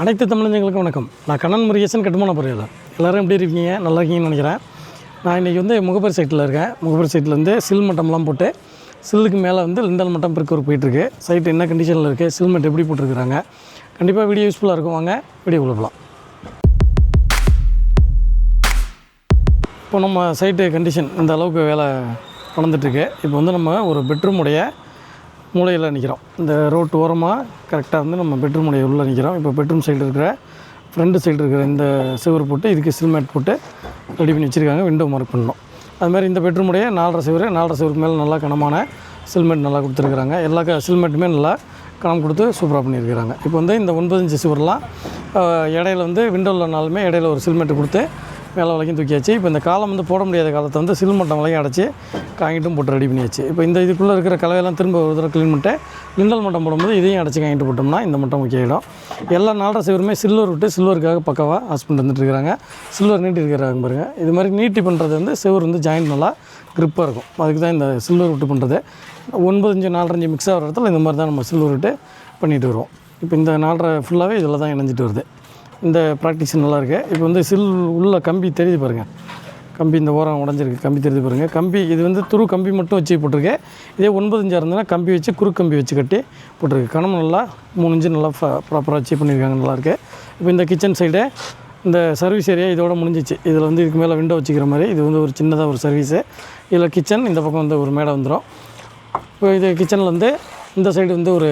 அனைத்து தமிழஞ்சங்களுக்கும் வணக்கம். நான் கண்ணன் முருகேசன் கட்டுமான பொறியாளர் எல்லோரும் எப்படி இருக்கீங்க? நல்லா இருக்கீங்கன்னு நினைக்கிறேன். நான் இன்றைக்கி வந்து முகப்பர் சைட்டில் இருக்கேன். முகப்பர் சைட்லேருந்து சில் மட்டம்லாம் போட்டு சில்லுக்கு மேலே வந்து லிண்டல் மட்டம் பிறக்க ஒரு போயிட்டுருக்கு. சைட் என்ன கண்டிஷனில் இருக்குது சில்மெட் எப்படி போட்டிருக்கிறாங்க? கண்டிப்பாக வீடியோ யூஸ்ஃபுல்லாக இருக்கும். வாங்க வீடியோ கொடுக்கலாம் இப்போ நம்ம சைட்டு கண்டிஷன் இந்த அளவுக்கு வேலை நடந்துட்டுருக்கு. இப்போ வந்து நம்ம ஒரு பெட்ரூமுடைய மூலையில் நிற்கிறோம் இந்த ரோட்டு ஓரமாக கரெக்டாக வந்து நம்ம பெட்ரூம் உடைய உள்ளே நிற்கிறோம் இப்போ பெட்ரூம் சைடு இருக்கிற ஃப்ரண்ட் சைடு இருக்கிற இந்த சிவர் போட்டு இதுக்கு சில்மேட் போட்டு ரெடி பண்ணி வச்சுருக்காங்க. விண்டோ மார்க் பண்ணணும். அது மாதிரி இந்த பெட்ரூம் உடைய நாலரை சிவர் நாலரை சிவருக்கு மேலே நல்லா கனமான சில்மெண்ட் நல்லா கொடுத்துருக்குறாங்க. எல்லா க நல்லா கணம் கொடுத்து சூப்பராக பண்ணியிருக்கிறாங்க. இப்போ வந்து இந்த ஒன்பது இன்ச்சு சுவர்லாம் இடையில வந்து விண்டோவில்னாலுமே இடையில ஒரு சில்மெண்ட் கொடுத்து மேலே வரைக்கும் தூக்கியாச்சு. இப்போ இந்த காலம் வந்து போட முடியாத காலத்தை வந்து சில்மட்டம் வரைக்கும் அடைச்சி காங்கிட்டும் போட்டு ரெடி பண்ணியாச்சு. இப்போ இந்த இதுக்குள்ளே இருக்கிற கலவையெல்லாம் திரும்ப ஒரு தடவை க்ளீன் பண்ணிட்டு லிண்டல் மட்டம் போடும்போது இதையும் அடைச்சி காங்கிட்டு போட்டோம்னா இந்த மட்டம் முக்கிய இடம். எல்லா நாலரை சிவருமே சில்வர் விட்டு சில்வருக்காக பக்கவாக ஹஸ்பண்ட் வந்துட்டு இருக்கிறாங்க சில்வர் நீட்டி இருக்கிறாங்க பாருங்கள் இது மாதிரி நீட்டி பண்ணுறது வந்து சிவர் வந்து ஜாயிண்ட் நல்லா க்ரிப்பாக இருக்கும். அதுக்கு தான் இந்த சில்வர் விட்டு பண்ணுறது ஒன்பது அஞ்சு நாலரஞ்சு மிக்ஸ் ஆகிற இடத்துல இந்த மாதிரி தான் நம்ம சில்வர் விட்டு பண்ணிட்டு வருவோம். இப்போ இந்த நாலரை ஃபுல்லாகவே இதில் தான் இணைஞ்சிட்டு வருது. இந்த ப்ராக்டிஸ் நல்லாயிருக்கு இப்போ வந்து சில் உள்ள கம்பி தெரியுது பாருங்கள் கம்பி இந்த ஓரம் உடஞ்சிருக்கு. கம்பி தெரியுது பாருங்கள் கம்பி இது வந்து துரு கம்பி மட்டும் வச்சு போட்டிருக்கு. இதே ஒன்பது இஞ்சாக இருந்ததுன்னா கம்பி வச்சு குறு கம்பி வச்சு கட்டி போட்டிருக்கு. கணம் நல்லா மூணு இன்ச்சு நல்லா ப்ராப்பராக வச்சு பண்ணியிருக்காங்க. நல்லாயிருக்கு இப்போ இந்த கிச்சன் சைடு இந்த சர்வீஸ் ஏரியா இதோட முடிஞ்சிச்சு. இதில் வந்து இதுக்கு மேலே விண்டோ வச்சுக்கிற மாதிரி இது வந்து ஒரு சின்னதாக ஒரு சர்வீஸு இதில் கிச்சன் இந்த பக்கம் வந்து ஒரு மேடை வந்துடும் இப்போ இது கிச்சனில் வந்து இந்த சைடு வந்து ஒரு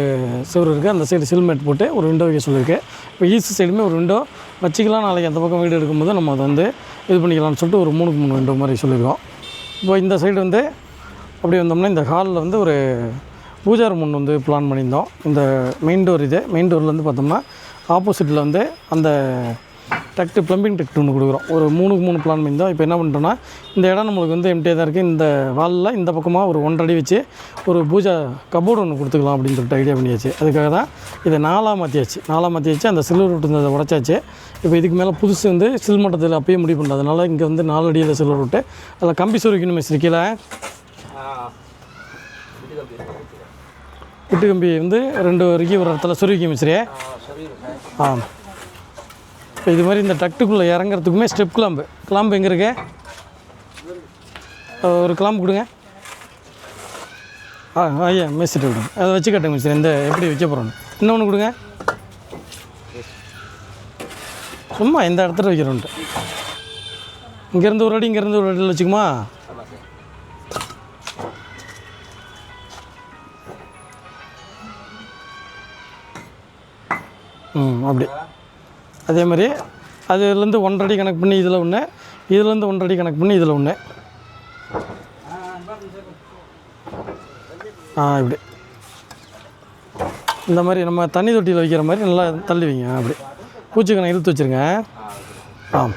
சுவர் இருக்குது அந்த சைடு சில்மேட் போட்டு ஒரு விண்டோ வைக்க சொல்லியிருக்கு. இப்போ ஈஸ்ட் சைடுமே ஒரு விண்டோ வச்சுக்கலாம். நாளைக்கு அந்த பக்கம் வீடு எடுக்கும்போது நம்ம அதை வந்து இது பண்ணிக்கலாம்னு சொல்லிட்டு ஒரு மூணுக்கு மூணு விண்டோ மாதிரி சொல்லியிருக்கோம். இப்போ இந்த சைடு வந்து அப்படி வந்தோம்னா இந்த ஹாலில் வந்து ஒரு பூஜா ரூம் ஒன்று வந்து பிளான் பண்ணியிருந்தோம். இந்த மெயின் டோர் இது. மெயின் டோர்லேருந்து பார்த்தோம்னா ஆப்போசிட்டில் வந்து அந்த டக்டு ப்ளம்பிங் டக்ட் ஒன்று கொடுக்குறோம். ஒரு மூணுக்கு மூணு பிளான் பண்ணியிருந்தோம் இப்போ என்ன பண்ணுறோன்னா இந்த இடம் நம்மளுக்கு வந்து எம்டியாக தான் இருக்குது இந்த வாலில் இந்த பக்கமாக ஒரு ஒன்றரை அடி வச்சு ஒரு பூஜா கபோர்டு ஒன்று கொடுத்துக்கலாம் அப்படின்னு சொல்லிட்டு ஐடியா பண்ணியாச்சு. அதுக்காக தான் இதை நாலாம் மாற்றியாச்சு நாலாம் மாற்றியாச்சு அந்த சில்வர் ரூட் இருந்ததை உடச்சாச்சு. இப்போ இதுக்கு மேலே புதுசு வந்து சில் மட்டத்தில் அப்பயே முடிவு பண்ணுறதுனால இங்கே வந்து நாலு அடியில் சில்வர் ரூட்டு அதில் கம்பி சுருக்கணும் மிஸ்ரி விட்டு கம்பி வந்து ரெண்டு வரைக்கும் ஒரு இடத்துல சுருக்கி மிஸ்ரி ஆ. இப்போ இது மாதிரி இந்த டக்டுக்குள்ளே இறங்குறதுக்குமே ஸ்டெப் கிளாம்பு கிளாம்பு எங்கே இருக்கு? ஒரு கிளாம்பு கொடுங்க. ஆ ஐயா மேஸ்திரி கொடுங்க. அதை வச்சு கட்டுங்க மிஸ்டர். இந்த எப்படி வைக்க போகிறோன்னு இன்னொன்று கொடுங்க. சும்மா இந்த இடத்துல வைக்கிறோன்ட்டு இங்கேருந்து ஒரு அடி இங்கேருந்து ஒரு அடியில் வச்சுக்குமா? ம் அப்படி. அதே மாதிரி அதுலேருந்து ஒன்றரை அடி கணக்கு பண்ணி இதில் ஒன்று இதுலேருந்து ஒன்றரை கணக்கு பண்ணி இதில் ஒன்று. ஆ இப்படி. இந்த மாதிரி நம்ம தண்ணி தொட்டியில் வைக்கிற மாதிரி நல்லா தள்ளி வைங்க அப்படி. பூச்சிக்கணை இழுத்து வச்சுருங்க. ஆ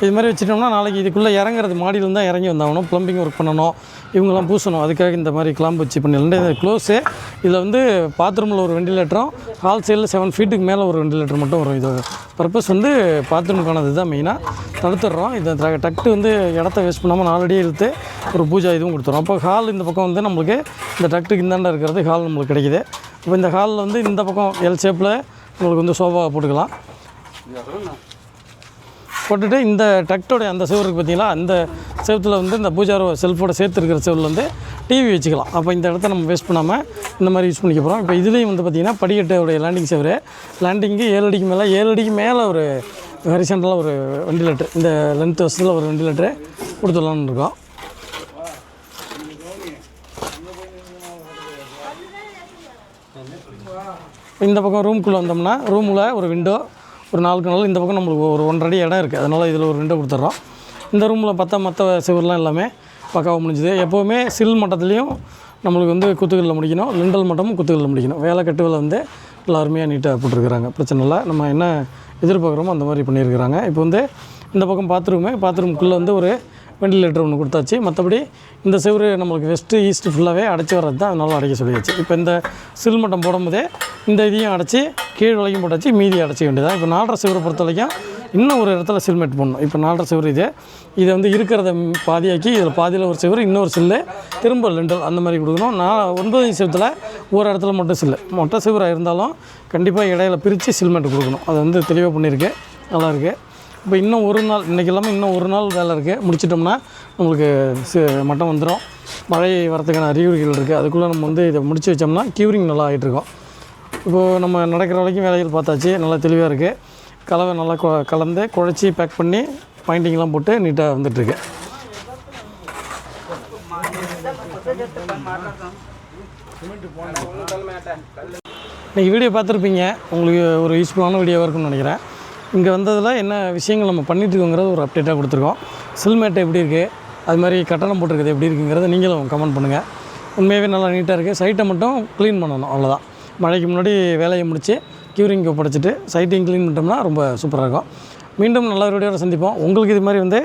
இது மாதிரி வச்சுட்டோம்னா நாளைக்கு இதுக்குள்ளே இறங்குறது. மாடியில் தான் இறங்கி வந்தாகணும். ப்ளம்பிங் ஒர்க் பண்ணணும். இவங்கெல்லாம் பூசணும். அதுக்காக இந்த மாதிரி கிளாம்பு வச்சு பண்ணிடலாம் இது க்ளோஸு இதில் வந்து பாத்ரூமில் ஒரு வெண்டிலேட்டரும் ஹால் சைடில் செவன் ஃபீட்டுக்கு மேலே ஒரு வெண்டிலேட்டர் மட்டும் வரும். இது பர்பஸ் வந்து பாத்ரூமுக்கானது தான் மெயினாக தடுத்துடுறோம். இந்த ட- டக்ட்டு வந்து இடத்த வேஸ்ட் பண்ணாமல் நாலடியே இழுத்து ஒரு பூஜா இதுவும் கொடுத்துரும் அப்போ ஹால் இந்த பக்கம் வந்து நம்மளுக்கு இந்த டக்ட்டுக்கு இந்தாண்டா இருக்கிறது ஹால் நம்மளுக்கு கிடைக்குது. இப்போ இந்த ஹாலில் வந்து இந்த பக்கம் எல் ஷேப்பில் நம்மளுக்கு வந்து சோஃபா போட்டுக்கலாம். போட்டுட்டு இந்த டக்டோடைய அந்த செவருக்கு பார்த்தீங்களா அந்த செவத்தில் வந்து இந்த பூஜாரோ செல்ஃபோட சேர்த்து இருக்கிற செவரில் வந்து டிவி வச்சுக்கலாம். அப்போ இந்த இடத்த நம்ம வேஸ்ட் பண்ணாமல் இந்த மாதிரி யூஸ் பண்ணிக்க போகிறோம் இப்போ இதுலேயும் வந்து பார்த்திங்கன்னா படிக்கட்டுடைய லேண்டிங் செவரு. லேண்டிங்கு ஏழு அடிக்கு மேலே ஏழு அடிக்கு மேலே ஒரு ஹரிசண்டலாக ஒரு வெண்டிலேட்டர் இந்த லென்த் வசதியில் ஒரு வெண்டிலேட்டரு கொடுத்துடலான்னு இருக்கோம். இந்த பக்கம் ரூம்குள்ளே வந்தோம்னா ரூமில் ஒரு விண்டோ ஒரு நாளுக்கு நாள் இந்த பக்கம் நம்மளுக்கு ஒரு ஒன்றரை இடம் இருக்குது. அதனால் இதில் ஒரு ரெண்டு கொடுத்துட்றோம். இந்த ரூமில் பார்த்தா மற்ற சுவர்லாம் எல்லாமே பக்காவாக முடிஞ்சுது. எப்போவுமே சில் மட்டத்துலேயும் நம்மளுக்கு வந்து குத்துகளில் முடிக்கணும். லிண்டல் மட்டமும் குத்துகளில் முடிக்கணும். வேலை கட்டுவில் வந்து நல்லா அருமையாக நீட்டாக போட்டிருக்கிறாங்க. பிரச்சனை இல்லை. நம்ம என்ன எதிர்பார்க்குறோமோ அந்த மாதிரி பண்ணியிருக்கிறாங்க. இப்போ வந்து இந்த பக்கம் பாத்ரூமு பாத்ரூமுக்குள்ளே வந்து ஒரு வெண்டிலேட்டர் ஒன்று கொடுத்தாச்சு. மற்றபடி இந்த செவரு நம்மளுக்கு வெஸ்ட்டு ஈஸ்ட்டு ஃபுல்லாகவே அடைச்சி வர்றது தான் அதனால அடைக்க சொல்லியாச்சு. இப்போ இந்த சில் மட்டம் போடும்போதே இந்த இதையும் அடைச்சி கீழ் வரைக்கும் போட்டாச்சு மீதி அடைச்சி வேண்டியதான் இப்போ நாலரை சிவரை பொறுத்த வரைக்கும் இன்னும் ஒரு இடத்துல சில்மேட் போடணும். இப்போ நாலரை சிவர் இது. இதை வந்து இருக்கிறத பாதியாக்கி இதில் பாதியில் ஒரு சிவர் இன்னொரு சில்லு திரும்ப லெண்டல் அந்த மாதிரி கொடுக்கணும். நான் ஒன்பது சிவத்தில் ஒரு இடத்துல மட்டும் சில்லு மொட்டை சிவராக இருந்தாலும் கண்டிப்பாக இடையில பிரித்து சில்மெண்ட் கொடுக்கணும். அது வந்து தெளிவாக பண்ணியிருக்கு. நல்லா இருக்குது இப்போ இன்னும் ஒரு நாள் இன்றைக்கி இல்லாமல் இன்னும் ஒரு நாள் வேலை இருக்குது முடிச்சிட்டோம்னா நம்மளுக்கு சி மட்டம் வந்துடும் மழை வரத்துக்கான அறிகுறிகள் இருக்குது அதுக்குள்ளே நம்ம வந்து இதை முடிச்சு வச்சோம்னா க்யூரிங் நல்லா ஆகிட்டுருக்கோம் இப்போது நம்ம நடக்கிற வரைக்கும் வேலைகள் பார்த்தாச்சு. நல்லா தெளிவாக இருக்குது கலவை நல்லா கொ கலந்து குழச்சி பேக் பண்ணி பாயிண்டிங்லாம் போட்டு நீட்டாக வந்துட்டுருக்கு இன்றைக்கி வீடியோ பார்த்துருப்பீங்க. உங்களுக்கு ஒரு யூஸ்ஃபுல்லான வீடியோவாக இருக்கும்னு நினைக்கிறேன். இங்கே வந்ததில் என்ன விஷயங்கள் நம்ம பண்ணிட்டுருக்கோங்கிறது ஒரு அப்டேட்டாக கொடுத்துருக்கோம். சில்மேட்டை எப்படி இருக்குது அது மாதிரி கட்டணம் போட்டிருக்கிறது எப்படி இருக்குங்கிறத நீங்களும் கமெண்ட் பண்ணுங்கள் உண்மையாகவே நல்லா நீட்டாக இருக்குது சைட்டை மட்டும் க்ளீன் பண்ணணும். அவ்வளோதான் மழைக்கு முன்னாடி வேலையை முடித்து க்யூரிங் படைச்சிட்டு சைட்டையும் க்ளீன் பண்ணிட்டோம்னா ரொம்ப சூப்பராக இருக்கும். மீண்டும் நல்ல ஒரு சந்திப்போம். உங்களுக்கு இது மாதிரி வந்து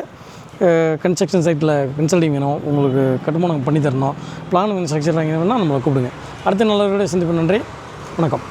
கன்ஸ்ட்ரக்ஷன் சைட்டில் கன்சல்டிங் வேணும் உங்களுக்கு கட்டுமானம் பண்ணி தரணும் பிளான் கன்ஸ்ட்ரக்ஷன் வேணும்னா நம்மளை கூப்பிடுங்க. அடுத்த நல்ல வீடியோ சந்திப்போம். நன்றி. வணக்கம்.